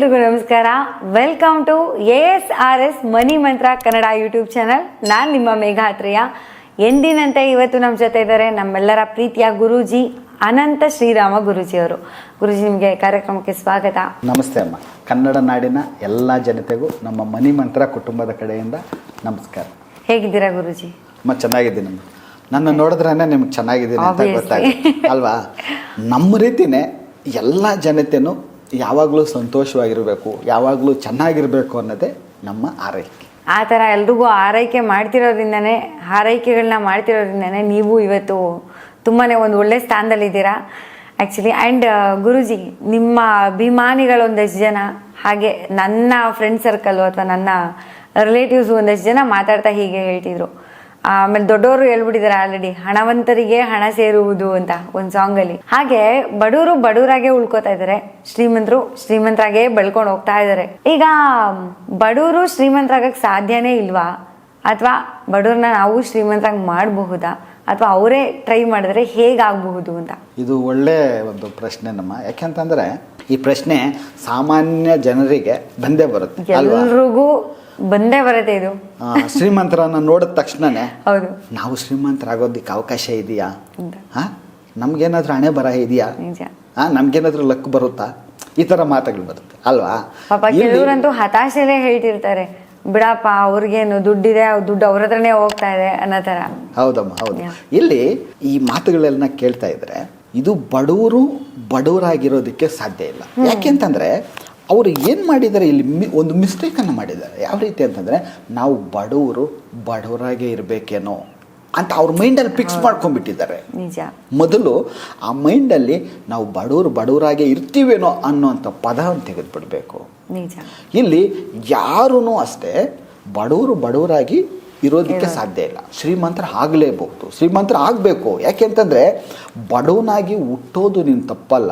ಎಲ್ರಿಗೂ ನಮಸ್ಕಾರ. Welcome to A S R S money Mantra Kannada YouTube channel ನಾನು ನಿಮ್ಮ ಮೇಘಾತ್ರಿಯ. ಎಂದಿನಂತೆ ಇವತ್ತು ನಮ್ಮ ಜೊತೆ ಇದ್ದಾರೆ ನಮ್ಮೆಲ್ಲರ ಪ್ರೀತಿಯ ಗುರೂಜಿ ಅನಂತ ಶ್ರೀರಾಮ ಗುರೂಜಿ ಅವರು ಗುರುಜಿ ನಿಮಗೆ ಕಾರ್ಯಕ್ರಮಕ್ಕೆ ಸ್ವಾಗತ. ನಮಸ್ತೆ ಅಮ್ಮ. ಕನ್ನಡ ನಾಡಿನ ಎಲ್ಲ ಜನತೆಗೂ ನಮ್ಮ ಮನಿ ಮಂತ್ರ ಕುಟುಂಬದ ಕಡೆಯಿಂದ ನಮಸ್ಕಾರ. ಹೇಗಿದ್ದೀರಾ ಗುರುಜಿ? ಅಮ್ಮ ಚೆನ್ನಾಗಿದ್ದೀನಿ ನನ್ನ ನೋಡಿದ್ರೇ ನಿಮ್ಗೆ ಚೆನ್ನಾಗಿದ್ದೀನಿ ಅಂತ ಗೊತ್ತಾಗ ಅಲ್ವಾ? ನಮ್ಮ ರೀತಿನೇ ಎಲ್ಲ ಜನತೆನೂ ಯಾವಾಗಲೂ ಸಂತೋಷವಾಗಿರಬೇಕು, ಯಾವಾಗಲೂ ಚೆನ್ನಾಗಿರಬೇಕು ಅನ್ನೋದೇ ನಮ್ಮ ಆರೈಕೆ. ಆ ಥರ ಎಲ್ರಿಗೂ ಆರೈಕೆ ಮಾಡ್ತಿರೋದ್ರಿಂದನೇ ಆರೈಕೆಗಳನ್ನ ಮಾಡ್ತಿರೋದ್ರಿಂದನೇ ನೀವು ಇವತ್ತು ತುಂಬಾ ಒಂದು ಒಳ್ಳೆ ಸ್ಥಾನದಲ್ಲಿದ್ದೀರಾ. ಆ್ಯಕ್ಚುಲಿ ಆ್ಯಂಡ್ ಗುರುಜಿ, ನಿಮ್ಮ ಅಭಿಮಾನಿಗಳು ಒಂದಷ್ಟು ಜನ, ಹಾಗೆ ನನ್ನ ಫ್ರೆಂಡ್ ಸರ್ಕಲ್ಲು ಅಥವಾ ನನ್ನ ರಿಲೇಟಿವ್ಸ್ ಒಂದಷ್ಟು ಜನ ಮಾತಾಡ್ತಾ ಹೀಗೆ ಹೇಳ್ತಿದ್ರು. ಆಮೇಲೆ ದೊಡ್ಡವರು ಹೇಳ್ಬಿಟ್ಟಿದಾರೆ ಆಲ್ರೆಡಿ ಹಣವಂತರಿಗೆ ಹಣ ಸೇರುವುದು ಅಂತ ಒಂದು ಸಾಂಗಲ್ಲಿ ಹಾಗೆ ಬಡವರು ಬಡವರಾಗೆ ಉಳ್ಕೋತಾ ಇದಾರೆ. ಶ್ರೀಮಂತರು ಶ್ರೀಮಂತರಾಗೆ ಬೆಳ್ಕೊಂಡು ಹೋಗ್ತಾ ಇದ್ದಾರೆ ಈಗ ಬಡವರು ಶ್ರೀಮಂತರಾಗಕ್ಕೆ ಸಾಧ್ಯನೇ ಇಲ್ವಾ? ಅಥವಾ ಬಡವ್ರನ್ನ ನಾವು ಶ್ರೀಮಂತರಾಗಿ ಮಾಡಬಹುದಾ? ಅಥವಾ ಅವರೇ ಟ್ರೈ ಮಾಡಿದ್ರೆ ಹೇಗಾಗಬಹುದು ಅಂತ? ಇದು ಒಳ್ಳೆ ಒಂದು ಪ್ರಶ್ನೆ ನಮ್ಮ. ಯಾಕೆಂತಂದ್ರೆ ಈ ಪ್ರಶ್ನೆ ಸಾಮಾನ್ಯ ಜನರಿಗೆ ಬಂದೇ ಬರುತ್ತೆ ಎಲ್ರಿಗೂ ಬಂದೇ ಬರುತ್ತೆ ಇದು. ಆ, ಶ್ರೀಮಂತರನ್ನ ನೋಡಿದ ತಕ್ಷಣನೇ ಹೌದು. ನಾವು ಶ್ರೀಮಂತರಾಗೋದಕ್ಕೆ ಅವಕಾಶ ಇದೆಯಾ. ಹಾ? ನಮ್ಗೇನಾದ್ರೂ ಹಣೆ ಬರ ಇದೆಯಾ? ನಿಜ. ಹಾ ನಮ್ಗೇನಾದ್ರೂ ಲಕ್ ಬರುತ್ತಾ? ಈ ತರ ಮಾತುಗಳು ಬರುತ್ತೆ ಅಲ್ವಾ? ಪಾಪ ಇಲ್ಲಿ- ಕೆಲವರಂತೂ ಹತಾಶೆಲೇ ಹೇಳ್ತಿರ್ತಾರೆ. ಬಿಡಪ್ಪ ಅವ್ರಿಗೇನು ದುಡ್ಡಿದೆ ಅವ್ರ್ ದುಡ್ಡು ಅವ್ರ ಹತ್ರನೇ ಹೋಗ್ತಾ ಇದೆ ಅನ್ನೋ ತರ. ಹೌದಮ್ಮ ಹೌದು. ಇಲ್ಲಿ ಈ ಮಾತುಗಳೆಲ್ಲ ಕೇಳ್ತಾ ಇದ್ರೆ ಇದು ಬಡವರು ಬಡವರಾಗಿರೋದಕ್ಕೆ ಸಾಧ್ಯ ಇಲ್ಲ. ಯಾಕೆಂತಂದ್ರೆ ಅವರು ಏನು ಮಾಡಿದ್ದಾರೆ ಇಲ್ಲಿ ಮಿ- ಒಂದು ಮಿಸ್ಟೇಕನ್ನು ಮಾಡಿದ್ದಾರೆ. ಯಾವ ರೀತಿ ಅಂತಂದರೆ ನಾವು ಬಡವರು ಬಡವರಾಗೇ ಇರಬೇಕೇನೋ ಅಂತ ಅವ್ರ ಮೈಂಡಲ್ಲಿ ಫಿಕ್ಸ್ ಮಾಡ್ಕೊಂಡ್ಬಿಟ್ಟಿದ್ದಾರೆ. ನಿಜ. ಮೊದಲು ಆ ಮೈಂಡಲ್ಲಿ ನಾವು ಬಡವರು ಬಡವರಾಗೆ ಇರ್ತೀವೇನೋ ಅನ್ನೋಂಥ ಪದವನ್ನು ತೆಗೆದುಬಿಡಬೇಕು. ನಿಜ. ಇಲ್ಲಿ ಯಾರೂ ಅಷ್ಟೇ ಬಡವರು ಬಡವರಾಗಿ ಇರೋದಕ್ಕೆ ಸಾಧ್ಯ ಇಲ್ಲ. ಶ್ರೀಮಂತರ ಆಗಲೇಬಹುದು. ಶ್ರೀಮಂತರ ಆಗಬೇಕು. ಯಾಕೆಂತಂದರೆ ಬಡವನಾಗಿ ಹುಟ್ಟೋದು ನಿನ್ನ ತಪ್ಪಲ್ಲ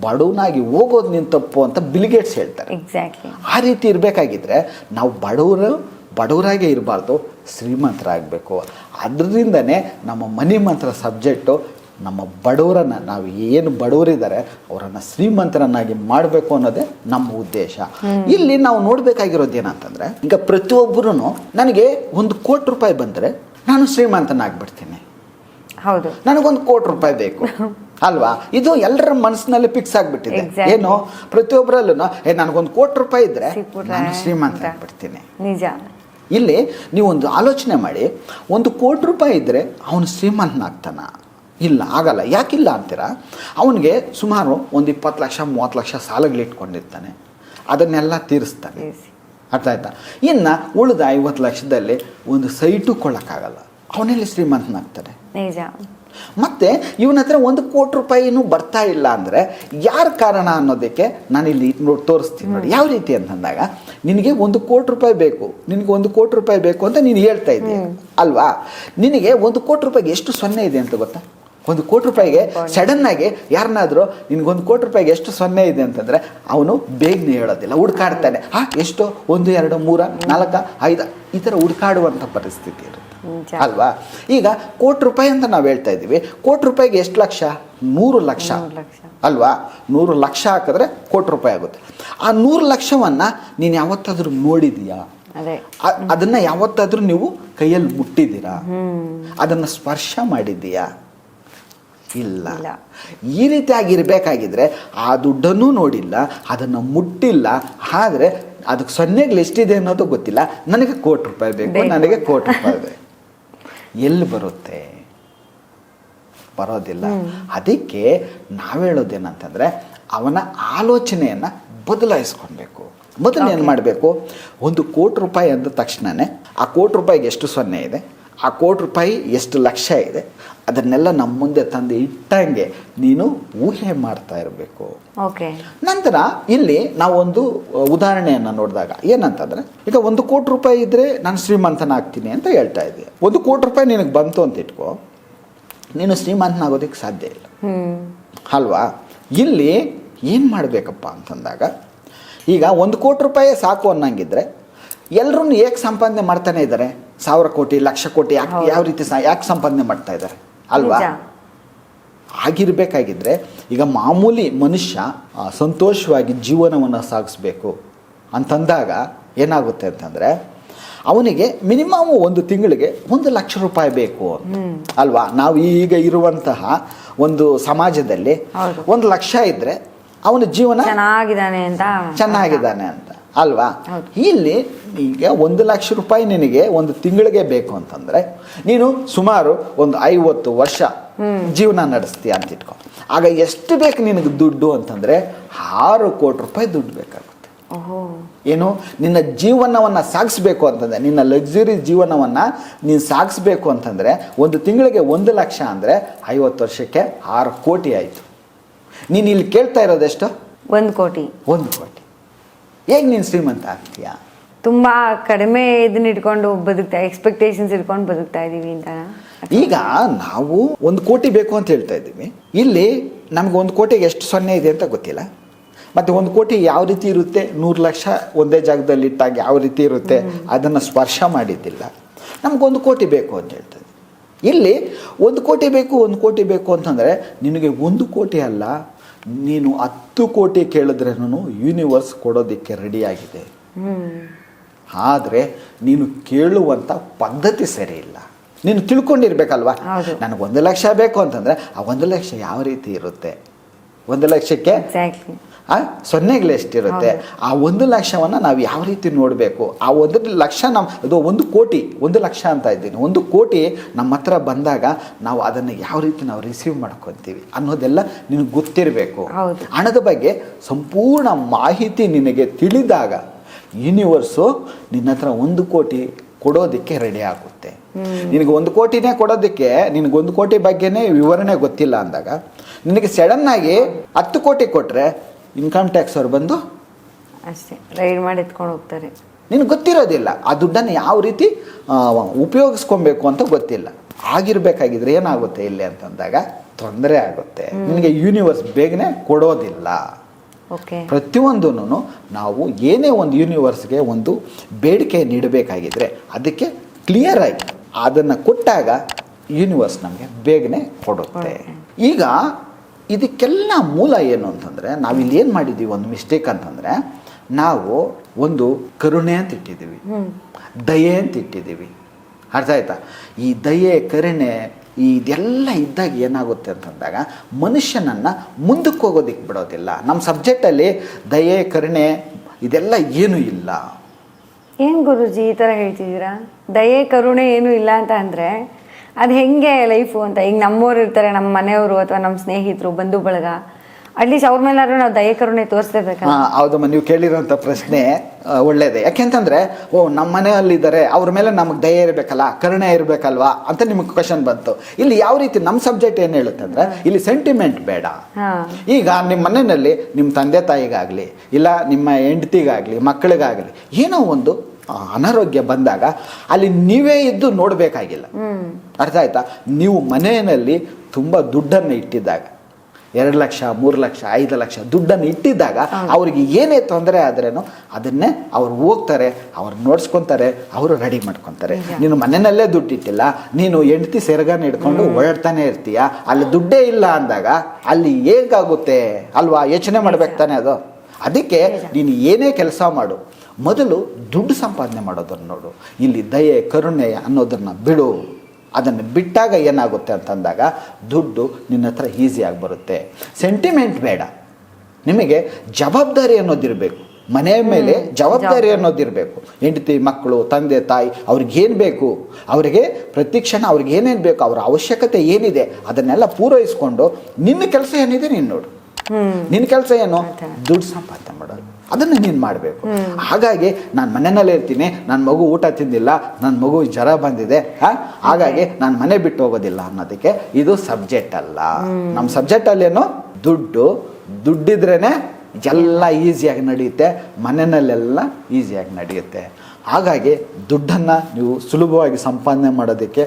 ಬಡವನಾಗಿ ಹೋಗೋದು ನಿನ್ನ ತಪ್ಪು ಅಂತ ಬಿಲ್ಗೇಟ್ಸ್ ಹೇಳ್ತಾರೆ. ಎಕ್ಸಾಕ್ಟ್ಲಿ ಆ ರೀತಿ ಇರಬೇಕಾಗಿದ್ರೆ ನಾವು ಬಡವರು ಬಡವರಾಗೆ ಇರಬಾರ್ದು ಶ್ರೀಮಂತರಾಗಬೇಕು. ಅದರಿಂದನೇ ನಮ್ಮ ಮನಿ ಮಂತ್ರ ಸಬ್ಜೆಕ್ಟು ನಮ್ಮ ಬಡವರನ್ನು ನಾವು ಏನು ಬಡವರಿದ್ದಾರೆ ಅವರನ್ನು ಶ್ರೀಮಂತರನ್ನಾಗಿ ಮಾಡಬೇಕು ಅನ್ನೋದೇ ನಮ್ಮ ಉದ್ದೇಶ. ಇಲ್ಲಿ ನಾವು ನೋಡಬೇಕಾಗಿರೋದು ಏನಂತಂದರೆ ಈಗ ಪ್ರತಿಯೊಬ್ಬರೂ ನನಗೆ ಒಂದು ಕೋಟಿ ರೂಪಾಯಿ ಬಂದರೆ ನಾನು ಶ್ರೀಮಂತನಾಗ್ಬಿಡ್ತೀನಿ. ಹೌದು. ನನಗೊಂದು ಕೋಟಿ ರೂಪಾಯಿ ಬೇಕು. ಅಲ್ವಾ? ಇದು ಎಲ್ಲರ ಮನಸ್ಸಿನಲ್ಲಿ ಫಿಕ್ಸ್ ಆಗಿಬಿಟ್ಟಿದೆ. ಏನು? ಪ್ರತಿಯೊಬ್ಬರಲ್ಲೂ ಏ ನನಗೊಂದು ಕೋಟಿ ರೂಪಾಯಿ ಇದ್ರೆ ನಾನು ಶ್ರೀಮಂತ. ಆಗ್ಬಿಡ್ತೀನಿ. ನಿಜ. ಇಲ್ಲಿ ನೀವೊಂದು ಆಲೋಚನೆ ಮಾಡಿ ಒಂದು ಕೋಟಿ ರೂಪಾಯಿ ಇದ್ದರೆ ಅವನು ಶ್ರೀಮಂತನಾಗ್ತಾನ? ಇಲ್ಲ ಆಗಲ್ಲ. ಯಾಕಿಲ್ಲ ಅಂತೀರಾ? ಅವನಿಗೆ ಸುಮಾರು ಒಂದು ಇಪ್ಪತ್ತು ಲಕ್ಷ ಮೂವತ್ತು ಲಕ್ಷ ಸಾಲಗಳು ಇಟ್ಕೊಂಡಿರ್ತಾನೆ. ಅದನ್ನೆಲ್ಲ ತೀರಿಸ್ತಾನೆ. ಅರ್ಥ ಆಯ್ತಾ? ಇನ್ನು ಉಳಿದ ಐವತ್ತು ಲಕ್ಷದಲ್ಲಿ ಒಂದು ಸೈಟು ಕೊಳ್ಳೋಕ್ಕಾಗಲ್ಲ ಅವನಲ್ಲಿ ಶ್ರೀಮಂತನಾಗ್ತಾನೆ? ನಿಜ. ಮತ್ತೆ ಇವನ ಹತ್ರ ಒಂದು ಕೋಟಿ ರೂಪಾಯಿನೂ ಬರ್ತಾ ಇಲ್ಲ ಅಂದರೆ ಯಾರ ಕಾರಣ ಅನ್ನೋದಕ್ಕೆ ನಾನು ಇಲ್ಲಿ ನೋಡಿ ತೋರಿಸ್ತೀನಿ ನೋಡಿ. ಯಾವ ರೀತಿ ಅಂತಂದಾಗ ನಿನಗೆ ಒಂದು ಕೋಟಿ ರೂಪಾಯಿ ಬೇಕು ನಿನಗೆ ಒಂದು ಕೋಟಿ ರೂಪಾಯಿ ಬೇಕು ಅಂತ ನೀನು ಹೇಳ್ತಾ ಇದ್ದೀಯ. ಅಲ್ವಾ? ನಿನಗೆ ಒಂದು ಕೋಟಿ ರೂಪಾಯಿಗೆ ಎಷ್ಟು ಸೊನ್ನೆ ಇದೆ ಅಂತ ಗೊತ್ತಾ? ಒಂದು ಕೋಟಿ ರೂಪಾಯಿಗೆ ಸಡನ್ನಾಗಿ ಯಾರನ್ನಾದರೂ ನಿನಗೆ ನಿನ್ಗೊಂದು ಕೋಟಿ ರೂಪಾಯಿಗೆ ಎಷ್ಟು ಸೊನ್ನೆ ಇದೆ ಅಂತಂದರೆ ಅವನು ಬೇಗನೆ ಹೇಳೋದಿಲ್ಲ ಹುಡ್ಕಾಡ್ತಾನೆ. ಹಾ ಎಷ್ಟು? ಒಂದು ಎರಡು ಮೂರ ನಾಲ್ಕು ಐದು ಈ ಥರ ಹುಡ್ಕಾಡುವಂಥ ಪರಿಸ್ಥಿತಿ ಇರುತ್ತೆ ಅಲ್ವಾ? ಈಗ ಕೋಟಿ ರೂಪಾಯಿ ಅಂತ ನಾವು ಹೇಳ್ತಾ ಇದ್ದೀವಿ. ಕೋಟಿ ರೂಪಾಯಿಗೆ ಎಷ್ಟು ಲಕ್ಷ? ನೂರು ಲಕ್ಷ. ಅಲ್ವಾ? ನೂರು ಲಕ್ಷ ಹಾಕಿದ್ರೆ ಕೋಟಿ ರೂಪಾಯಿ ಆಗುತ್ತೆ. ಆ ನೂರು ಲಕ್ಷವನ್ನು ನೀನು ಯಾವತ್ತಾದರೂ ನೋಡಿದೀಯಾ? ಅದನ್ನ ಯಾವತ್ತಾದರೂ ನೀವು ಕೈಯಲ್ಲಿ ಮುಟ್ಟಿದ್ದೀರಾ? ಅದನ್ನು ಸ್ಪರ್ಶ ಮಾಡಿದ್ದೀಯಾ? ಇಲ್ಲ. ಈ ರೀತಿಯಾಗಿ ಇರಬೇಕಾಗಿದ್ರೆ ಆ ದುಡ್ಡನ್ನು ನೋಡಿಲ್ಲ ಅದನ್ನು ಮುಟ್ಟಿಲ್ಲ. ಆದರೆ ಅದಕ್ಕೆ ಸೊನ್ನೆಗಳು ಎಷ್ಟಿದೆ ಅನ್ನೋದು ಗೊತ್ತಿಲ್ಲ. ನನಗೆ ಕೋಟಿ ರೂಪಾಯಿ ಬೇಕು. ನನಗೆ ಕೋಟಿ ರೂಪಾಯಿ ಬೇಕು. ಎಲ್ಲಿ ಬರುತ್ತೆ? ಬರೋದಿಲ್ಲ. ಅದಕ್ಕೆ ನಾವು ಹೇಳೋದೇನಂತಂದರೆ ಅವನ ಆಲೋಚನೆಯನ್ನು ಬದಲಾಯಿಸ್ಕೊಳ್ಬೇಕು. ಮೊದಲು ಏನು ಮಾಡಬೇಕು? ಒಂದು ಕೋಟಿ ರೂಪಾಯಿ ಅಂದ ತಕ್ಷಣವೇ ಆ ಕೋಟಿ ರೂಪಾಯಿಗೆ ಎಷ್ಟು ಸೊನ್ನೆ ಇದೆ? ಆ ಕೋಟಿ ರೂಪಾಯಿ ಎಷ್ಟು ಲಕ್ಷ ಇದೆ ಅದನ್ನೆಲ್ಲ ನಮ್ಮ ಮುಂದೆ ತಂದು ಇಟ್ಟಂಗೆ ನೀನು ಊಹೆ ಮಾಡ್ತಾ ಇರಬೇಕು. ಓಕೆ. ನಂತರ ಇಲ್ಲಿ ನಾವೊಂದು ಉದಾಹರಣೆಯನ್ನು ನೋಡಿದಾಗ ಏನಂತಂದ್ರೆ ಈಗ ಒಂದು ಕೋಟಿ ರೂಪಾಯಿ ಇದ್ರೆ ನಾನು ಶ್ರೀಮಂತನಾಗ್ತೀನಿ ಅಂತ ಹೇಳ್ತಾ ಇದ್ದೆ. ಒಂದು ಕೋಟಿ ರೂಪಾಯಿ ನಿನಗೆ ಬಂತು ಅಂತ ಇಟ್ಕೋ ನೀನು ಶ್ರೀಮಂತನಾಗೋದಕ್ಕೆ ಸಾಧ್ಯ ಇಲ್ಲ. ಅಲ್ವಾ? ಇಲ್ಲಿ ಏನು ಮಾಡಬೇಕಪ್ಪ ಅಂತಂದಾಗ ಈಗ ಒಂದು ಕೋಟಿ ರೂಪಾಯಿ ಸಾಕು ಅನ್ನಂಗಿದ್ರೆ ಎಲ್ಲರೂ ಏಕೆ ಸಂಪಾದನೆ ಮಾಡ್ತಾನೆ ಇದ್ದಾರೆ ಸಾವಿರ ಕೋಟಿ ಲಕ್ಷ ಕೋಟಿ ಯಾಕೆ ಯಾವ ರೀತಿ ಯಾಕೆ ಸಂಪಾದನೆ ಮಾಡ್ತಾ ಇದ್ದಾರೆ? ಅಲ್ವಾ. ಆಗಿರಬೇಕಾಗಿದ್ರೆ ಈಗ ಮಾಮೂಲಿ ಮನುಷ್ಯ ಸಂತೋಷವಾಗಿ ಜೀವನವನ್ನು ಸಾಗಿಸ್ಬೇಕು ಅಂತಂದಾಗ ಏನಾಗುತ್ತೆ ಅಂತಂದರೆ ಅವನಿಗೆ ಮಿನಿಮಮ್ ಒಂದು ತಿಂಗಳಿಗೆ ಒಂದು ಲಕ್ಷ ರೂಪಾಯಿ ಬೇಕು. ಅಲ್ವಾ? ನಾವು ಈಗ ಇರುವಂತಹ ಒಂದು ಸಮಾಜದಲ್ಲಿ. ಒಂದು ಲಕ್ಷ ಇದ್ರೆ ಅವನ ಜೀವನ ಚೆನ್ನಾಗಿದ್ದಾನೆ ಅಂತ. ಚೆನ್ನಾಗಿದ್ದಾನೆ ಅಂತ. ಅಲ್ವಾ. ಇಲ್ಲಿ ಈಗ ಒಂದು ಲಕ್ಷ ರೂಪಾಯಿ ನಿನಗೆ ಒಂದು ತಿಂಗಳಿಗೆ ಬೇಕು ಅಂತಂದ್ರೆ ನೀನು ಸುಮಾರು ಒಂದು ಐವತ್ತು ವರ್ಷ ಜೀವನ ನಡೆಸ್ತೀಯ ಅಂತ ಇಟ್ಕೊ. ಆಗ ಎಷ್ಟು ಬೇಕು ನಿನಗೆ ದುಡ್ಡು ಅಂತಂದ್ರೆ ಆರು ಕೋಟಿ ರೂಪಾಯಿ ದುಡ್ಡು ಬೇಕಾಗುತ್ತೆ. ಏನು? ನಿನ್ನ ಜೀವನವನ್ನು ಸಾಗಿಸ್ಬೇಕು ಅಂತಂದರೆ ನಿನ್ನ ಲಕ್ಸುರಿ ಜೀವನವನ್ನು ನೀನು ಸಾಗಿಸ್ಬೇಕು ಅಂತಂದ್ರೆ ಒಂದು ತಿಂಗಳಿಗೆ ಒಂದು ಲಕ್ಷ ಅಂದರೆ ಐವತ್ತು ವರ್ಷಕ್ಕೆ ಆರು ಕೋಟಿ ಆಯಿತು. ನೀನು ಇಲ್ಲಿ ಕೇಳ್ತಾ ಇರೋದೆಷ್ಟು ಒಂದು ಕೋಟಿ. ಒಂದು ಕೋಟಿ. ಹೇಗೆ ನೀನು ಶ್ರೀಮಂತ ಆಗ್ತೀಯಾ? ತುಂಬಾ ಕಡಿಮೆ ಇದನ್ನ ಇಟ್ಕೊಂಡು ಬದುಕ್ತಾ ಎಕ್ಸ್ಪೆಕ್ಟೇಷನ್ಸ್ ಇಟ್ಕೊಂಡು ಬದುಕ್ತಾ ಇದೀವಿ ಅಂತ ಈಗ ನಾವು ಒಂದು ಕೋಟಿ ಬೇಕು ಅಂತ ಹೇಳ್ತಾ ಇದ್ದೀವಿ. ಇಲ್ಲಿ ನಮ್ಗೆ ಒಂದು ಕೋಟಿಗೆ ಎಷ್ಟು ಸೊನ್ನೆ ಇದೆ ಅಂತ ಗೊತ್ತಿಲ್ಲ. ಮತ್ತು ಒಂದು ಕೋಟಿ ಯಾವ ರೀತಿ ಇರುತ್ತೆ? ನೂರು ಲಕ್ಷ ಒಂದೇ ಜಾಗದಲ್ಲಿ ಇಟ್ಟಾಗ ಯಾವ ರೀತಿ ಇರುತ್ತೆ? ಅದನ್ನು ಸ್ಪರ್ಶ ಮಾಡಿದ್ದಿಲ್ಲ. ನಮಗೊಂದು ಕೋಟಿ ಬೇಕು ಅಂತ ಹೇಳ್ತದೆ ಇಲ್ಲಿ ಒಂದು ಕೋಟಿ ಬೇಕು ಒಂದು ಕೋಟಿ ಬೇಕು ಅಂತಂದರೆ ನಿನಗೆ ಒಂದು ಕೋಟಿ ಅಲ್ಲ ನೀನು ಹತ್ತು ಕೋಟಿ ಕೇಳಿದ್ರೇನು ಯೂನಿವರ್ಸ್ ಕೊಡೋದಕ್ಕೆ ರೆಡಿಯಾಗಿದೆ ಆದರೆ ನೀನು ಕೇಳುವಂಥ ಪದ್ಧತಿ ಸರಿ ಇಲ್ಲ. ನೀನು ತಿಳ್ಕೊಂಡಿರ್ಬೇಕಲ್ವಾ. ನನಗೆ ಒಂದು ಲಕ್ಷ ಬೇಕು ಅಂತಂದರೆ ಆ ಒಂದು ಲಕ್ಷ ಯಾವ ರೀತಿ ಇರುತ್ತೆ? ಒಂದು ಲಕ್ಷಕ್ಕೆ? ಸೊನ್ನೆಗಳು ಎಷ್ಟಿರುತ್ತೆ? ಆ ಒಂದು ಲಕ್ಷವನ್ನು ನಾವು ಯಾವ ರೀತಿ ನೋಡಬೇಕು? ಆ ಒಂದು ಲಕ್ಷ ನಮ್ಮ ಅದು ಒಂದು ಕೋಟಿ ಒಂದು ಲಕ್ಷ ಅಂತ ಇದ್ದೀನಿ. ಒಂದು ಕೋಟಿ ನಮ್ಮ ಹತ್ರ ಬಂದಾಗ ನಾವು ಅದನ್ನು ಯಾವ ರೀತಿ ನಾವು ರಿಸೀವ್ ಮಾಡ್ಕೊತೀವಿ ಅನ್ನೋದೆಲ್ಲ ನಿನಗೆ ಗೊತ್ತಿರಬೇಕು. ಹಣದ ಬಗ್ಗೆ ಸಂಪೂರ್ಣ ಮಾಹಿತಿ ನಿನಗೆ ತಿಳಿದಾಗ ಯೂನಿವರ್ಸು ನಿನ್ನ ಹತ್ರ ಒಂದು ಕೋಟಿ ಕೊಡೋದಕ್ಕೆ ರೆಡಿ ಆಗುತ್ತೆ. ನಿನಗೆ ಒಂದು ಕೋಟಿನೇ ಕೊಡೋದಕ್ಕೆ ನಿನಗೆ ಒಂದು ಕೋಟಿ ಬಗ್ಗೆನೇ ವಿವರಣೆ ಗೊತ್ತಿಲ್ಲ ಅಂದಾಗ ನಿನಗೆ ಸಡನ್ನಾಗಿ ಹತ್ತು ಕೋಟಿ ಕೊಟ್ಟರೆ ಇನ್ಕಮ್ ಟ್ಯಾಕ್ಸ್ ಅವ್ರು ಬಂದು ಅಷ್ಟೇ ರೈಡ್ ಮಾಡಿ ಎತ್ಕೊಂಡು ಹೋಗ್ತಾರೆ. ನಿನಗೆ ಗೊತ್ತಿರೋದಿಲ್ಲ. ಆ ದುಡ್ಡನ್ನು ಯಾವ ರೀತಿ ಉಪಯೋಗಿಸ್ಕೊಬೇಕು ಅಂತ ಗೊತ್ತಿಲ್ಲ. ಆಗಿರ್ಬೇಕಾಗಿದ್ರೆ ಏನಾಗುತ್ತೆ ಇಲ್ಲಿ ಅಂತಂದಾಗ ತೊಂದರೆ ಆಗುತ್ತೆ. ನಿನಗೆ ಯೂನಿವರ್ಸ್ ಬೇಗನೆ ಕೊಡೋದಿಲ್ಲ. ಓಕೆ. ಪ್ರತಿಯೊಂದೂ ನಾವು ಏನೇ ಒಂದು ಯೂನಿವರ್ಸ್ಗೆ ಒಂದು ಬೇಡಿಕೆ ನೀಡಬೇಕಾಗಿದ್ರೆ ಅದಕ್ಕೆ ಕ್ಲಿಯರ್ ಆಗಿ ಅದನ್ನು ಕೊಟ್ಟಾಗ ಯೂನಿವರ್ಸ್ ನಮಗೆ ಬೇಗನೆ ಕೊಡುತ್ತೆ. ಈಗ ಇದಕ್ಕೆಲ್ಲ ಮೂಲ ಏನು ಅಂತಂದರೆ ನಾವಿಲ್ಲಿ ಏನು ಮಾಡಿದ್ದೀವಿ ಒಂದು ಮಿಸ್ಟೇಕ್ ಅಂತಂದರೆ ನಾವು ಒಂದು ಕರುಣೆ ಅಂತ ಇಟ್ಟಿದ್ದೀವಿ. ದಯೆ ಅಂತ ಇಟ್ಟಿದ್ದೀವಿ. ಅರ್ಥ ಆಯ್ತಾ? ಈ ದಯೆ ಕರುಣೆ ಇದೆಲ್ಲ ಇದ್ದಾಗ ಏನಾಗುತ್ತೆ ಅಂತಂದಾಗ ಮನುಷ್ಯನನ್ನು ಮುಂದಕ್ಕೆ ಹೋಗೋದಕ್ಕೆ ಬಿಡೋದಿಲ್ಲ. ನಮ್ಮ ಸಬ್ಜೆಕ್ಟಲ್ಲಿ ದಯೆ ಕರುಣೆ ಇದೆಲ್ಲ ಏನೂ ಇಲ್ಲ. ಏನು ಗುರುಜಿ ಈ ಥರ ಹೇಳ್ತಿದ್ದೀರಾ? ದಯೆ ಕರುಣೆ ಏನೂ ಇಲ್ಲ ಅಂತ ಅಂದ್ರೆ ಅದು ಹೆಂಗೆ ಲೈಫು ಅಂತ? ಈಗ ನಮ್ಮವ್ರು ಇರ್ತಾರೆ ನಮ್ಮ ಮನೆಯವರು ಅಥವಾ ನಮ್ಮ ಸ್ನೇಹಿತರು ಬಂಧು ಬಳಗ. ಅಟ್ಲೀಸ್ಟ್ ಅವ್ರ ಮೇಲಾದ್ರೂ ನಾವು ದಯಕರುಣೆ ಕರುಣೆ ತೋರಿಸ್ಲೇಬೇಕಲ್ಲ? ಆ, ಹೌದಮ್ಮ ನೀವು ಕೇಳಿರೋಂಥ ಪ್ರಶ್ನೆ ಒಳ್ಳೇದೇ. ಯಾಕೆಂತಂದ್ರೆ ಓ ನಮ್ಮ ಮನೆಯಲ್ಲಿದ್ದಾರೆ ಅವ್ರ ಮೇಲೆ ನಮಗೆ ದಯೆ ಇರಬೇಕಲ್ಲ ಕರುಣೆ ಇರಬೇಕಲ್ವಾ ಅಂತ ನಿಮಗೆ ಕ್ವಶನ್ ಬಂತು. ಇಲ್ಲಿ ಯಾವ ರೀತಿ ನಮ್ಮ ಸಬ್ಜೆಕ್ಟ್ ಏನು ಹೇಳುತ್ತೆ ಅಂದ್ರೆ ಇಲ್ಲಿ ಸೆಂಟಿಮೆಂಟ್ ಬೇಡ. ಹಾ. ಈಗ ನಿಮ್ಮ ಮನೆಯಲ್ಲಿ ನಿಮ್ಮ ತಂದೆ ತಾಯಿಗಾಗಲಿ ಇಲ್ಲ ನಿಮ್ಮ ಹೆಂಡತಿಗಾಗಲಿ ಮಕ್ಕಳಿಗಾಗಲಿ ಏನೋ ಒಂದು ಅನಾರೋಗ್ಯ ಬಂದಾಗ ಅಲ್ಲಿ ನೀವೇ ಇದ್ದು ನೋಡಬೇಕಾಗಿಲ್ಲ. ಅರ್ಥ ಆಯ್ತಾ? ನೀವು ಮನೆಯಲ್ಲಿ ತುಂಬ ದುಡ್ಡನ್ನು ಇಟ್ಟಿದ್ದಾಗ ಎರಡು ಲಕ್ಷ ಮೂರು ಲಕ್ಷ ಐದು ಲಕ್ಷ ದುಡ್ಡನ್ನು ಇಟ್ಟಿದ್ದಾಗ ಅವ್ರಿಗೆ ಏನೇ ತೊಂದರೆ ಆದ್ರೇನು ಅದನ್ನೇ ಅವ್ರು ಹೋಗ್ತಾರೆ ಅವ್ರು ನೋಡ್ಸ್ಕೊತಾರೆ ಅವರು ರೆಡಿ ಮಾಡ್ಕೊತಾರೆ. ನೀನು ಮನೆಯಲ್ಲೇ ದುಡ್ಡು ಇಟ್ಟಿಲ್ಲ ನೀನು ಹೆಂಡತಿ ಸೆರಗನ್ನ ಹಿಡ್ಕೊಂಡು ಓಡಾಡ್ತಾನೆ ಇರ್ತೀಯ? ಅಲ್ಲಿ ದುಡ್ಡೇ ಇಲ್ಲ ಅಂದಾಗ ಅಲ್ಲಿ ಹೇಗಾಗುತ್ತೆ? ಅಲ್ವಾ? ಯೋಚನೆ ಮಾಡ್ಬೇಕು ತಾನೆ ಅದು? ಅದಕ್ಕೆ ನೀನು ಏನೇ ಕೆಲಸ ಮಾಡು ಮೊದಲು ದುಡ್ಡು ಸಂಪಾದನೆ ಮಾಡೋದನ್ನು ನೋಡು. ಇಲ್ಲಿ ದಯೆ ಕರುಣೆ ಅನ್ನೋದನ್ನು ಬಿಡು. ಅದನ್ನು ಬಿಟ್ಟಾಗ ಏನಾಗುತ್ತೆ ಅಂತಂದಾಗ ದುಡ್ಡು ನಿನ್ನ ಹತ್ರ ಈಸಿಯಾಗಿ ಬರುತ್ತೆ. ಸೆಂಟಿಮೆಂಟ್ ಬೇಡ. ನಿಮಗೆ ಜವಾಬ್ದಾರಿ ಅನ್ನೋದಿರಬೇಕು ಮನೆಯ ಮೇಲೆ ಜವಾಬ್ದಾರಿ ಅನ್ನೋದಿರಬೇಕು ಹೆಂಡತಿ ಮಕ್ಕಳು ತಂದೆ ತಾಯಿ ಅವ್ರಿಗೇನು ಬೇಕು? ಅವರಿಗೆ ಪ್ರತಿ ಕ್ಷಣ ಅವ್ರಿಗೆ ಏನೇನು ಬೇಕು? ಅವರ ಅವಶ್ಯಕತೆ ಏನಿದೆ? ಅದನ್ನೆಲ್ಲ ಪೂರೈಸ್ಕೊಂಡು ನಿನ್ನ ಕೆಲಸ ಏನಿದೆ ನೀನು ನೋಡು. ನಿನ್ನ ಕೆಲಸ ಏನು? ದುಡ್ಡು ಸಂಪಾದನೆ ಮಾಡೋದು. ಅದನ್ನು ನೀನು ಮಾಡಬೇಕು. ಹಾಗಾಗಿ ನಾನು ಮನೆಯಲ್ಲೇ ಇರ್ತೀನಿ ನನ್ನ ಮಗು ಊಟ ತಿಂದಿಲ್ಲ ನನ್ನ ಮಗು ಜ್ವರ ಬಂದಿದೆ ಹಾ? ಹಾಗಾಗಿ ನಾನು ಮನೆ ಬಿಟ್ಟು ಹೋಗೋದಿಲ್ಲ ಅನ್ನೋದಕ್ಕೆ ಇದು ಸಬ್ಜೆಕ್ಟ್ ಅಲ್ಲ. ನಮ್ಮ ಸಬ್ಜೆಕ್ಟಲ್ಲೇನು ದುಡ್ಡು. ದುಡ್ಡಿದ್ರೇ ಎಲ್ಲ ಈಸಿಯಾಗಿ ನಡೆಯುತ್ತೆ ಮನೆಯಲ್ಲೆಲ್ಲ ಈಸಿಯಾಗಿ ನಡೆಯುತ್ತೆ. ಹಾಗಾಗಿ ದುಡ್ಡನ್ನು ನೀವು ಸುಲಭವಾಗಿ ಸಂಪಾದನೆ ಮಾಡೋದಕ್ಕೆ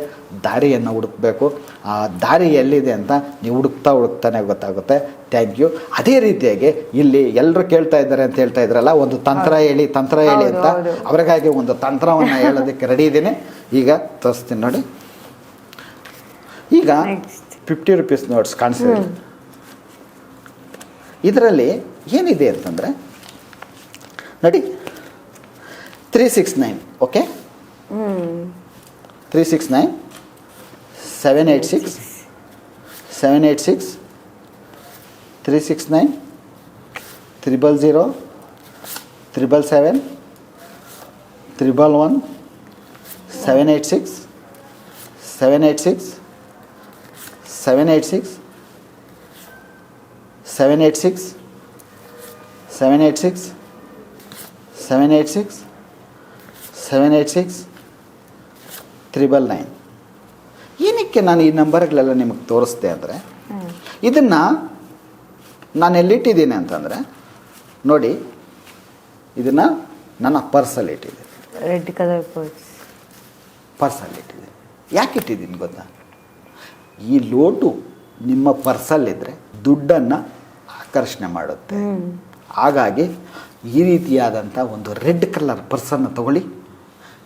ದಾರಿಯನ್ನು ಹುಡುಕಬೇಕು. ಆ ದಾರಿ ಎಲ್ಲಿದೆ ಅಂತ ನೀವು ಹುಡುಕ್ತಾ ಹುಡುಕ್ತಾನೆ ಗೊತ್ತಾಗುತ್ತೆ. ಥ್ಯಾಂಕ್ ಯು ಅದೇ ರೀತಿಯಾಗಿ ಇಲ್ಲಿ ಎಲ್ಲರೂ ಕೇಳ್ತಾ ಇದ್ದಾರೆ ಅಂತ ಹೇಳ್ತಾ ಇದ್ರಲ್ಲ ಒಂದು ತಂತ್ರ ಹೇಳಿ ತಂತ್ರ ಹೇಳಿ ಅಂತ. ಅವರಿಗಾಗಿ ಒಂದು ತಂತ್ರವನ್ನು ಹೇಳೋದಕ್ಕೆ ರೆಡಿ ಇದ್ದೀನಿ. ಈಗ ತೋರಿಸ್ತೀನಿ ನೋಡಿ. ಈಗ. ಫಿಫ್ಟಿ ರುಪೀಸ್ ನೋಟ್ಸ್ ಕಾಣಿಸ್ತಿದೆ ಇದರಲ್ಲಿ ಏನಿದೆ ಅಂತಂದರೆ ನೋಡಿ three six nine okay three six nine seven eight six seven eight six three six nine triple zero triple seven triple one seven eight six seven eight six seven eight six seven eight six seven eight six seven eight six seven eight six triple nine ಏನಕ್ಕೆ ನಾನು ಈ ನಂಬರ್ಗಳೆಲ್ಲ ನಿಮಗೆ ತೋರಿಸ್ದೆ ಅಂದರೆ ಇದನ್ನು ನಾನು ಎಲ್ಲಿಟ್ಟಿದ್ದೀನಿ ಅಂತಂದರೆ ನೋಡಿ ಇದನ್ನು ನನ್ನ ಪರ್ಸಲ್ಲಿ ಇಟ್ಟಿದ್ದೀನಿ. ರೆಡ್ ಕಲರ್ ಪರ್ಸ್ ಪರ್ಸಲ್ಲಿ ಇಟ್ಟಿದ್ದೀನಿ. ಯಾಕೆ ಇಟ್ಟಿದ್ದೀನಿ ಗೊತ್ತಾ? ಈ ಲೋಟು ನಿಮ್ಮ ಪರ್ಸಲ್ಲಿದ್ದರೆ ದುಡ್ಡನ್ನು ಆಕರ್ಷಣೆ ಮಾಡುತ್ತೆ. ಹಾಗಾಗಿ ಈ ರೀತಿಯಾದಂಥ ಒಂದು ರೆಡ್ ಕಲರ್ ಪರ್ಸನ್ನು ತಗೊಳ್ಳಿ.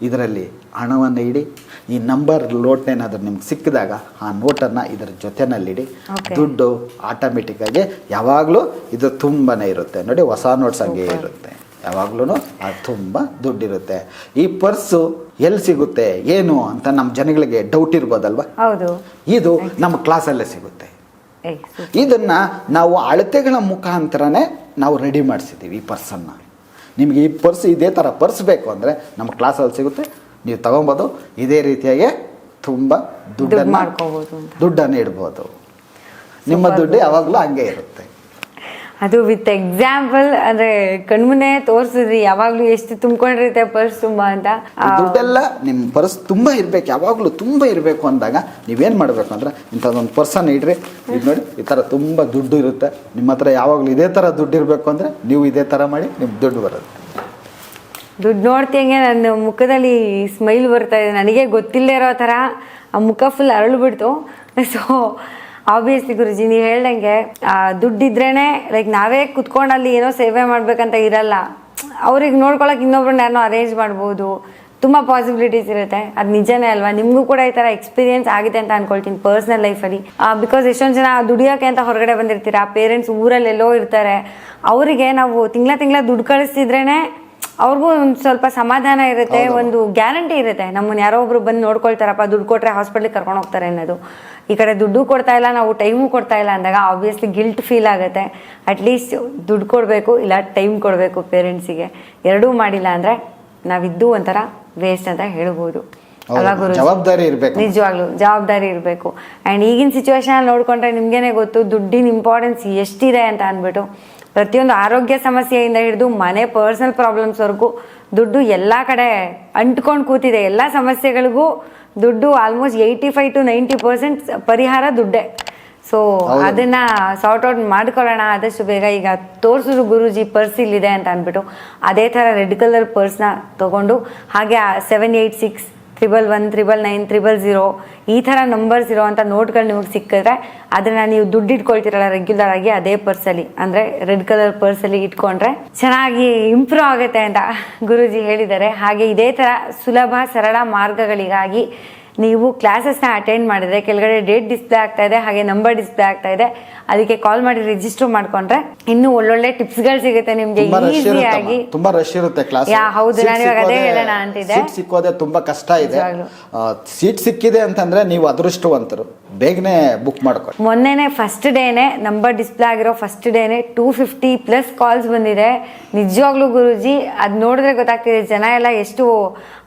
ಇದರಲ್ಲಿ ಹಣವನ್ನು ಇಡಿ ಈ ನಂಬರ್ ಲೋಟ್ನೇನಾದರೂ ನಿಮ್ಗೆ ಸಿಕ್ಕಿದಾಗ ಆ ನೋಟನ್ನು ಇದರ ಜೊತೆನಲ್ಲಿಡಿ. ದುಡ್ಡು ಆಟೋಮೆಟಿಕ್ಕಾಗಿ ಯಾವಾಗಲೂ ಇದು ತುಂಬನೇ ಇರುತ್ತೆ. ನೋಡಿ ಹೊಸ ನೋಟ್ಸ್ ಹಂಗೆ ಇರುತ್ತೆ. ಯಾವಾಗ್ಲೂ ಅದು ತುಂಬ ದುಡ್ಡಿರುತ್ತೆ. ಈ ಪರ್ಸು ಎಲ್ಲಿ ಸಿಗುತ್ತೆ ಏನು ಅಂತ ನಮ್ಮ ಜನಗಳಿಗೆ ಡೌಟ್ ಇರ್ಬೋದಲ್ವಾ? ಹೌದು. ಇದು ನಮ್ಮ ಕ್ಲಾಸಲ್ಲೇ ಸಿಗುತ್ತೆ. ಇದನ್ನ ನಾವು ಅಳತೆಗಳ ಮುಖಾಂತರನೇ ನಾವು ರೆಡಿ ಮಾಡಿಸಿದ್ದೀವಿ ಈ ಪರ್ಸನ್ನು ನಿಮಗೆ ಈ ಪರ್ಸ್ ಇದೇ ಥರ ಪರ್ಸ್ ಬೇಕು ಅಂದರೆ ನಮ್ಮ ಕ್ಲಾಸಲ್ಲಿ ಸಿಗುತ್ತೆ. ನೀವು ತೊಗೊಬೋದು. ಇದೇ ರೀತಿಯಾಗಿ ತುಂಬ ದುಡ್ಡು ದುಡ್ಡನ್ನು ದುಡ್ಡನ್ನು ಇಡ್ಬೋದು. ನಿಮ್ಮ ದುಡ್ಡು ಯಾವಾಗಲೂ ಹಂಗೆ ಇರುತ್ತೆ. ಅದು ವಿತ್ ಎಕ್ಸಾಂಪಲ್ ಅಂದ್ರೆ ಕಣ್ಮುನೆ ತೋರಿಸಿದ್ರಿ ಯಾವಾಗ್ಲೂ ಎಷ್ಟು ತುಂಬಿಕೊಂಡಿರುತ್ತೆ ಪರ್ಸ್ ತುಂಬಾ ಅಂತ. ದುಡ್ಡೆಲ್ಲ ನಿಮ್ಮ ಪರ್ಸ್ ತುಂಬಾ ಇರ್ಬೇಕು ಯಾವಾಗಲೂ ತುಂಬಾ ಇರಬೇಕು ಅಂದಾಗ ನೀವೇನ್ ಮಾಡಬೇಕು ಅಂದ್ರೆ ಇಂಥದ್ದೊಂದು ಪರ್ಸನ್ ಇಡ್ರಿ. ಇದು ನೋಡಿ ಈ ತರ ತುಂಬಾ ದುಡ್ಡು ಇರುತ್ತೆ. ನಿಮ್ಮ ಹತ್ರ ಯಾವಾಗಲೂ ಇದೇ ತರ ದುಡ್ಡು ಇರಬೇಕು ಅಂದ್ರೆ ನೀವು ಇದೇ ತರ ಮಾಡಿ ನಿಮ್ ದುಡ್ಡು ಬರುತ್ತೆ. ದುಡ್ಡು ನೋಡ್ತಿಯಂಗೆ ನನ್ನ ಮುಖದಲ್ಲಿ ಸ್ಮೈಲ್ ಬರ್ತಾ ಇದೆ. ನನಗೆ ಗೊತ್ತಿಲ್ಲದೆ ಇರೋ ಥರ ಆ ಮುಖ ಫುಲ್ ಅರಳು ಸೊ ಆಬ್ವಿಯಸ್ಲಿ ಗುರುಜಿ, ನೀವು ಹೇಳ್ದಂಗೆ ದುಡ್ಡಿದ್ರೇ ಲೈಕ್ ನಾವೇ ಕುತ್ಕೊಂಡು ಅಲ್ಲಿ ಏನೋ ಸೇವೆ ಮಾಡಬೇಕಂತ ಇರಲ್ಲ. ಅವ್ರಿಗೆ ನೋಡ್ಕೊಳಕ್ ಇನ್ನೊಬ್ರನ್ನ ಯಾರನ್ನೋ ಅರೇಂಜ್ ಮಾಡ್ಬೋದು. ತುಂಬ ಪಾಸಿಬಿಲಿಟೀಸ್ ಇರುತ್ತೆ. ಅದು ನಿಜನೇ ಅಲ್ವಾ? ನಿಮಗೂ ಕೂಡ ಈ ಥರ ಎಕ್ಸ್ಪೀರಿಯನ್ಸ್ ಆಗಿದೆ ಅಂತ ಅನ್ಕೊಳ್ತೀನಿ ಪರ್ಸ್ನಲ್ ಲೈಫಲ್ಲಿ ಬಿಕಾಸ್ ಎಷ್ಟೊಂದು ಜನ ದುಡಿಯೋಕೆ ಅಂತ ಹೊರಗಡೆ ಬಂದಿರ್ತೀರಾ? ಪೇರೆಂಟ್ಸ್ ಊರಲ್ಲಿ ಎಲ್ಲೋ ಇರ್ತಾರೆ. ಅವರಿಗೆ ನಾವು ತಿಂಗಳ ತಿಂಗಳ ದುಡ್ಡು ಕಳಿಸ್ತಿದ್ರೇನೆ ಅವ್ರಿಗೂ ಒಂದು ಸ್ವಲ್ಪ ಸಮಾಧಾನ ಇರುತ್ತೆ ಒಂದು ಗ್ಯಾರಂಟಿ ಇರುತ್ತೆ. ನಮ್ಮನ್ನ ಯಾರೋ ಒಬ್ರು ಬಂದು ನೋಡ್ಕೊಳ್ತಾರಪ್ಪ ದುಡ್ಡು ಕೊಟ್ರೆ ಹಾಸ್ಪಿಟ್ಲಿಗೆ ಕರ್ಕೊಂಡು ಹೋಗ್ತಾರೆ ಅನ್ನೋದು. ಈ ಕಡೆ ದುಡ್ಡು ಕೊಡ್ತಾ ಇಲ್ಲ ನಾವು ಟೈಮು ಕೊಡ್ತಾ ಇಲ್ಲ ಅಂದಾಗ ಆಬ್ವಿಯಸ್ಲಿ ಗಿಲ್ಟ್ ಫೀಲ್ ಆಗುತ್ತೆ. ಅಟ್ಲೀಸ್ಟ್ ದುಡ್ಡು ಕೊಡಬೇಕು ಇಲ್ಲ ಟೈಮ್ ಕೊಡಬೇಕು ಪೇರೆಂಟ್ಸಿಗೆ ಎರಡೂ ಮಾಡಿಲ್ಲ ಅಂದರೆ ನಾವಿದ್ದು ಒಂಥರ ವೇಸ್ಟ್ ಅಂತ ಹೇಳ್ಬೋದು. ಜವಾಬ್ದಾರಿ ಇರಬೇಕು. ನಿಜವಾಗ್ಲೂ ಜವಾಬ್ದಾರಿ ಇರಬೇಕು. ಆ್ಯಂಡ್ ಈಗಿನ ಸಿಚುವೇಶನ್ ನೋಡ್ಕೊಂಡ್ರೆ ನಿಮ್ಗೇನೆ ಗೊತ್ತು ದುಡ್ಡಿನ ಇಂಪಾರ್ಟೆನ್ಸ್ ಎಷ್ಟಿದೆ ಅಂತ ಅಂದ್ಬಿಟ್ಟು ಪ್ರತಿಯೊಂದು ಆರೋಗ್ಯ ಸಮಸ್ಯೆಯಿಂದ ಹಿಡಿದು ಮನೆ ಪರ್ಸನಲ್ ಪ್ರಾಬ್ಲಮ್ಸ್ವರೆಗೂ ದುಡ್ಡು ಎಲ್ಲ ಕಡೆ ಅಂಟ್ಕೊಂಡು ಕೂತಿದೆ. ಎಲ್ಲ ಸಮಸ್ಯೆಗಳಿಗೂ ದುಡ್ಡು almost eighty five to ninety percent ಪರಿಹಾರ ದುಡ್ಡೇ. ಸೊ ಅದನ್ನ ಸಾರ್ಟ್ ಔಟ್ ಮಾಡ್ಕೊಳ್ಳೋಣ. ಆದಷ್ಟು ಬೇಗ ಈಗ ತೋರಿಸಿದ್ರು ಗುರುಜಿ ಪರ್ಸ್ ಇಲ್ಲಿದೆ ಅಂತ ಅಂದ್ಬಿಟ್ಟು. ಅದೇ ಥರ ರೆಡ್ ಕಲರ್ ಪರ್ಸ್ನ ತಗೊಂಡು ಹಾಗೆ seven eight six triple one triple nine triple zero ಈ ಥರ ನಂಬರ್ಸ್ ಇರೋವಂಥ ನೋಟ್ಗಳು ನಿಮಗೆ ಸಿಕ್ಕಿದ್ರೆ ಅದನ್ನು ನೀವು ದುಡ್ಡು ಇಟ್ಕೊಳ್ತಿರಲ್ಲ ರೆಗ್ಯುಲರ್ ಆಗಿ ಅದೇ ಪರ್ಸಲ್ಲಿ ಅಂದರೆ ರೆಡ್ ಕಲರ್ ಪರ್ಸಲ್ಲಿ ಇಟ್ಕೊಂಡ್ರೆ ಚೆನ್ನಾಗಿ ಇಂಪ್ರೂವ್ ಆಗುತ್ತೆ ಅಂತ ಗುರುಜಿ ಹೇಳಿದ್ದಾರೆ. ಹಾಗೆ ಇದೇ ಥರ ಸುಲಭ ಸರಳ ಮಾರ್ಗಗಳಿಗಾಗಿ ನೀವು ಕ್ಲಾಸಸ್ನ ಅಟೆಂಡ್ ಮಾಡಿದ್ರೆ ಕೆಳಗಡೆ ಡೇಟ್ ಡಿಸ್ಪ್ಲೇ ಆಗ್ತಾ ಇದೆ ಹಾಗೆ ನಂಬರ್ ಡಿಸ್ಪ್ಲೇ ಆಗ್ತಾ ಇದೆ ಅದಕ್ಕೆ ಕಾಲ್ ಮಾಡಿ ರಿಜಿಸ್ಟರ್ ಮಾಡ್ಕೊಂಡ್ರೆ ಇನ್ನೂ ಒಳ್ಳೊಳ್ಳೆ ಟಿಪ್ಸ್ಗಳು ಸಿಗುತ್ತೆ ನಿಮಗೆ ಈಸಿಯಾಗಿ ತುಂಬಾ ರಶ್ ಇರುತ್ತೆ ಕ್ಲಾಸ್ ಹೌದು, ನಾನು ಇವಾಗ ಅದೇ ಹೇಳೋಣ ಅಂತಿದ್ದೆ. ಸಿಕ್ಕೋದೆ ತುಂಬಾ ಕಷ್ಟ ಇದೆ. ಸೀಟ್ ಸಿಕ್ಕಿದೆ ಅಂತಂದ್ರೆ ನೀವು ಅದೃಷ್ಟವಂತರು. ಬೇಗನೆ ಬುಕ್ ಮಾಡ್ಕೊ. ಮೊನ್ನೆನೆ ಫಸ್ಟ್ ಡೇನೆ ನಂಬರ್ ಡಿಸ್ಪ್ಲೇ ಆಗಿರೋ ಫಸ್ಟ್ ಡೇನೆ ಟೂ ಫಿಫ್ಟಿ ಪ್ಲಸ್ ಕಾಲ್ಸ್ ಬಂದಿದೆ. ನಿಜವಾಗ್ಲೂ ಗುರುಜಿ, ಅದು ನೋಡಿದ್ರೆ ಗೊತ್ತಾಗ್ತಿದೆ ಜನ ಎಲ್ಲ ಎಷ್ಟು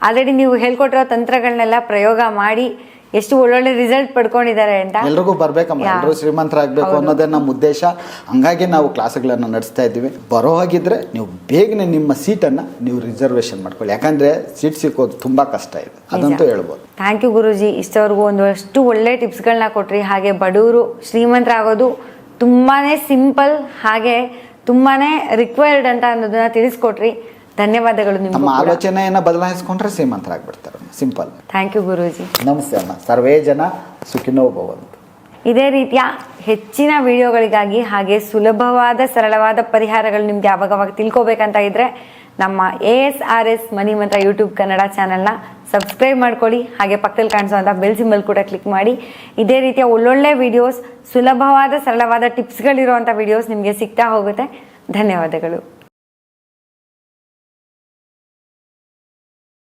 ಆಲ್ರೆಡಿ ನೀವು ಹೇಳ್ಕೊಟ್ಟಿರೋ ತಂತ್ರಗಳನ್ನೆಲ್ಲ ಪ್ರಯೋಗ ಮಾಡಿ ಎಷ್ಟು ಒಳ್ಳೊಳ್ಳೆ ರಿಸಲ್ಟ್ ಪಡ್ಕೊಂಡಿದ್ದಾರೆ ಅಂತ. ಎಲ್ರಿಗೂ ಬರ್ಬೇಕಮ್ಮ. ಎಲ್ಲರೂ ಶ್ರೀಮಂತರಾಗಬೇಕು. ಅನ್ನೋದೇ ನಮ್ಮ ಉದ್ದೇಶ. ಹಂಗಾಗಿ ನಾವು ಕ್ಲಾಸ್ಗಳನ್ನು ನಡೆಸ್ತಾ ಇದ್ದೀವಿ. ಬರೋ ಹಾಗಿದ್ರೆ ನೀವು ಬೇಗನೆ ನಿಮ್ಮ ಸೀಟನ್ನು ನೀವು ರಿಸರ್ವೇಷನ್ ಮಾಡ್ಕೊಳ್ಳಿ. ಯಾಕಂದ್ರೆ ಸೀಟ್ ಸಿಕ್ಕೋದು ತುಂಬಾ ಕಷ್ಟ ಇದೆ. ಅದಂತೂ ಹೇಳ್ಬೋದು. ಥ್ಯಾಂಕ್ ಯು ಗುರುಜಿ. ಇಷ್ಟವರೆಗೂ ಒಂದಷ್ಟು ಒಳ್ಳೆ ಟಿಪ್ಸ್ಗಳನ್ನ ಕೊಟ್ರಿ. ಹಾಗೆ ಬಡವರು ಶ್ರೀಮಂತರಾಗೋದು ತುಂಬಾ ಸಿಂಪಲ್ ಹಾಗೆ ತುಂಬಾ ರಿಕ್ವೈರ್ಡ್ ಅಂತ ಅನ್ನೋದನ್ನ ತಿಳಿಸ್ಕೊಟ್ರಿ. ಧನ್ಯವಾದಗಳು ನಿಮ್ಮ ನಿಮ್ಗೆ ಆಲೋಚನೆಯನ್ನ ಬದಲಾಯಿಸ್ಕೊಂಡ್ರೆ ಶ್ರೀಮಂತರಾಗ್ಬಿಡ್ತಾರೆ ಸಿಂಪಲ್ ಥ್ಯಾಂಕ್ ಯು ಗುರೂಜಿ. ನಮಸ್ತೆ ಅಮ್ಮ. ಸರ್ವೇ ಜನ ಸುಖಿನೋ ಭವಂತು. ಇದೇ ರೀತಿಯ ಹೆಚ್ಚಿನ ವಿಡಿಯೋಗಳಿಗಾಗಿ ಹಾಗೆ ಸುಲಭವಾದ ಸರಳವಾದ ಪರಿಹಾರಗಳು ನಿಮ್ಗೆ ಯಾವಾಗವಾಗ ತಿಳ್ಕೊಬೇಕಂತ ಇದ್ರೆ ನಮ್ಮ A S R S money Mantra YouTube Kannada ಚಾನಲ್ನ ಸಬ್ಸ್ಕ್ರೈಬ್ ಮಾಡ್ಕೊಳ್ಳಿ. ಹಾಗೆ ಪಕ್ಕದಲ್ಲಿ ಕಾಣಿಸುವಂಥ ಬೆಲ್ ಸಿಂಬಲ್ ಕೂಡ ಕ್ಲಿಕ್ ಮಾಡಿ. ಇದೇ ರೀತಿಯ ಒಳ್ಳೊಳ್ಳೆ ವಿಡಿಯೋಸ್ ಸುಲಭವಾದ ಸರಳವಾದ ಟಿಪ್ಸ್ಗಳಿರುವಂಥ ವಿಡಿಯೋಸ್ ನಿಮಗೆ ಸಿಗ್ತಾ ಹೋಗುತ್ತೆ. ಧನ್ಯವಾದಗಳು.